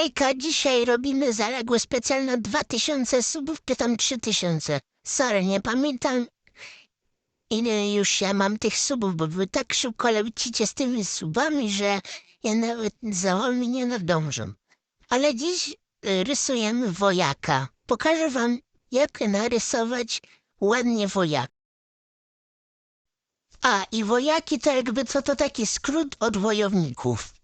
Hejka, dzisiaj robimy zaległe specjalne 2000 subów, czy tam 3000. Sorry, nie pamiętam ile już ja mam tych subów, bo wy tak szybko lecicie z tymi subami, że ja nawet za wami nie nadążam. Ale dziś y, rysujemy wojaka. Pokażę wam, jak narysować ładnie wojaka. A, i wojaki to jakby co to taki skrót od wojowników.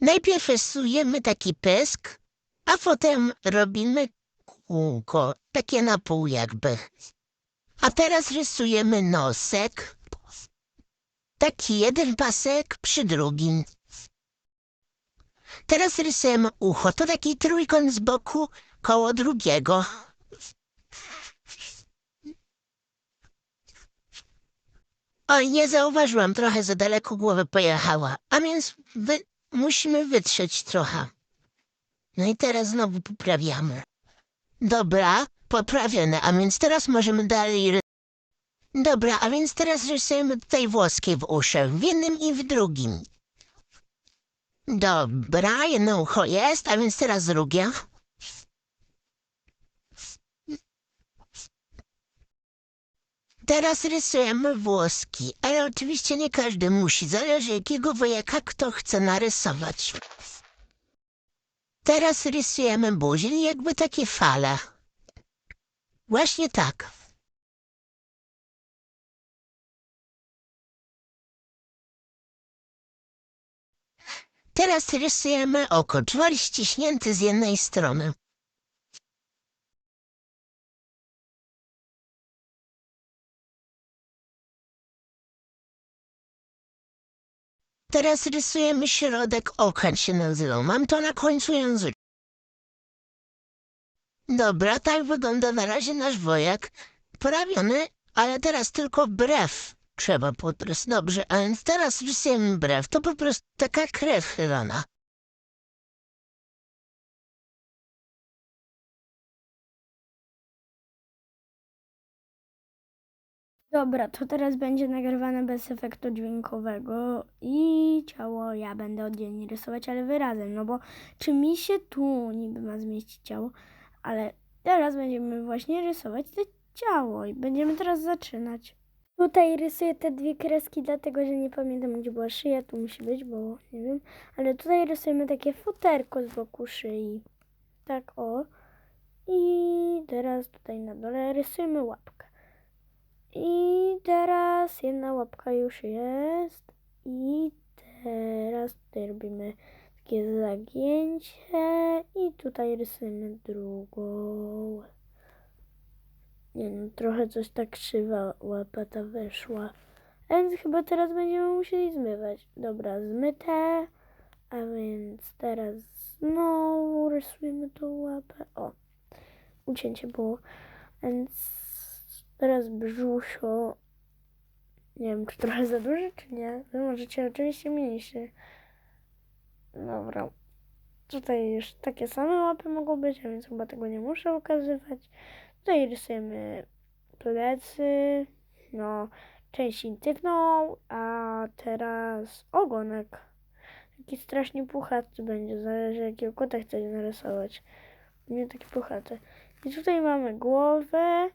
Najpierw rysujemy taki pysk, a potem robimy kółko, takie na pół jakby. A teraz rysujemy nosek. Taki jeden pasek przy drugim. Teraz rysujemy ucho, to taki trójkąt z boku koło drugiego. Oj, nie zauważyłam, trochę za daleko głowa pojechała, a więc wy, musimy wytrzeć trochę. No i teraz znowu poprawiamy. Dobra, poprawione, a więc teraz możemy dalej... Dobra, a więc teraz rysujemy tutaj włoskie w uszach, w jednym i w drugim. Dobra, jedno ucho jest, a więc teraz drugie. Teraz rysujemy włoski, ale oczywiście nie każdy musi, zależy jakiego wojaka kto chce narysować. Teraz rysujemy buzię, jakby takie fale. Właśnie tak. Teraz rysujemy oko, czwor ściśnięty z jednej strony. Teraz rysujemy środek oka, się nazywa. Mam to na końcu języka. Dobra, tak wygląda na razie nasz wojak. Prawiony, ale teraz tylko brew trzeba po prostu. Dobrze, a więc teraz rysujemy brew. To po prostu taka krew chylona. Dobra, to teraz będzie nagrywane bez efektu dźwiękowego i ciało ja będę oddzielnie rysować, ale wyrazem, no bo czy mi się tu niby ma zmieścić ciało, ale teraz będziemy właśnie rysować to ciało i będziemy teraz zaczynać. Tutaj rysuję te dwie kreski, dlatego że nie pamiętam gdzie była szyja, tu musi być, bo nie wiem, ale tutaj rysujemy takie futerko z boku szyi. Tak o. I teraz tutaj na dole rysujemy łapkę. I teraz jedna łapka już jest. I teraz tutaj robimy takie zagięcie. I tutaj rysujemy drugą. Nie no, trochę coś tak krzywa łapa ta weszła. A więc chyba teraz będziemy musieli zmywać. Dobra, zmyte. A więc teraz znowu rysujemy tą łapę. O, ucięcie było. Więc teraz brzusio. Nie wiem, czy trochę za duże, czy nie. Wy możecie oczywiście mniejszy. Dobra. Tutaj już takie same łapy mogą być, a więc chyba tego nie muszę ukazywać. Tutaj rysujemy plecy, no, część intymną, a teraz ogonek. Taki strasznie puchaty będzie, zależy jakiego kota chcecie narysować. Nie taki puchaty. I tutaj mamy głowę,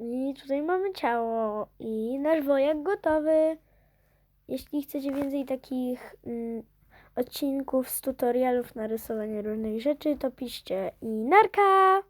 i tutaj mamy ciało, i nasz wojak gotowy. Jeśli chcecie więcej takich mm, odcinków z tutorialów na rysowanie różnych rzeczy, to piszcie i narka!